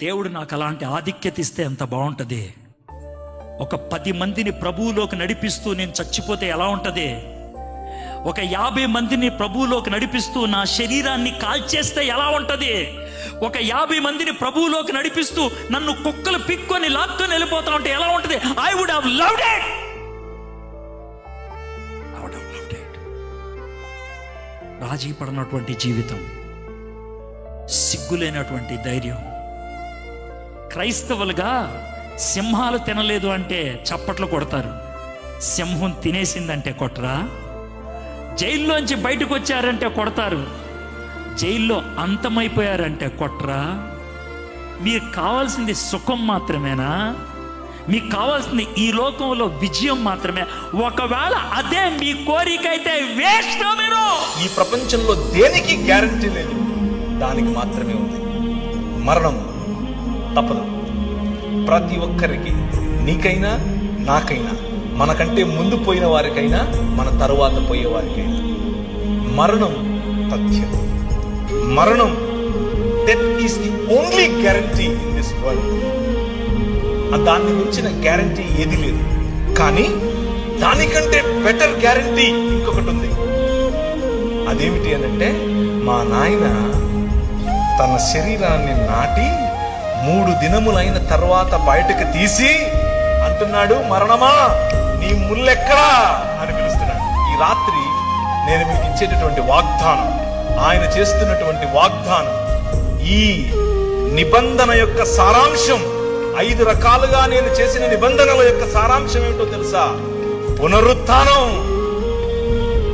దేవుడు నాకు అలాంటి ఆధిక్యత ఇస్తే ఎంత బాగుంటుంది? ఒక పది మందిని ప్రభువులోకి నడిపిస్తూ నేను చచ్చిపోతే ఎలా ఉంటుంది? ఒక యాభై మందిని ప్రభువులోకి నడిపిస్తూ నా శరీరాన్ని కాల్చేస్తే ఎలా ఉంటుంది? ఒక యాభై మందిని ప్రభువులోకి నడిపిస్తూ నన్ను కుక్కలు పిక్కొని లాక్కొని వెళ్ళిపోతా ఉంటే ఎలా ఉంటుంది? I would have loved it రాజీ పడినటువంటి జీవితం సిగ్గులేనటువంటి ధైర్యం క్రైస్తవులుగా సింహాలు తినలేదు అంటే చప్పట్లు కొడతారు. సింహం తినేసిందంటే కొట్టరా? జైల్లోంచి బయటకు వచ్చారంటే కొడతారు. జైల్లో అంతమైపోయారంటే కొట్రా మీకు కావాల్సింది సుఖం మాత్రమేనా? మీకు కావాల్సింది ఈ లోకంలో విజయం మాత్రమే. ఒకవేళ అదే మీ కోరిక అయితే వేస్ట్ మీరు! ఈ ప్రపంచంలో దేనికి గ్యారంటీ లేదు? దానికి మాత్రమే ఉంది. మరణం. తప్పదు. ప్రతి ఒక్కరికి నీకైనా నాకైనా మనకంటే ముందు పోయిన వారికైనా మన తరువాత పోయే వారికైనా. మరణం తథ్యం. మరణం death is the only guarantee in this world దాన్ని మించిన గ్యారంటీ ఏది లేదు. కానీ దానికంటే బెటర్ గ్యారంటీ ఇంకొకటి ఉంది. అదేమిటి అనంటే మా నాయన తన శరీరాన్ని నాటి మూడు దినములైన తర్వాత బయటకు తీసి అంటున్నాడు మరణమా? నీ ముల్లెక్కడా? అని పిలుస్తున్నాడు. ఈ రాత్రి నేను మీకు ఇచ్చేటటువంటి వాగ్దానం ఆయన చేస్తున్నటువంటి వాగ్దానం ఈ నిబంధన యొక్క సారాంశం ఐదు రకాలుగా నేను చేసిన నిబంధనల యొక్క సారాంశం ఏమిటో తెలుసా? పునరుత్థానం.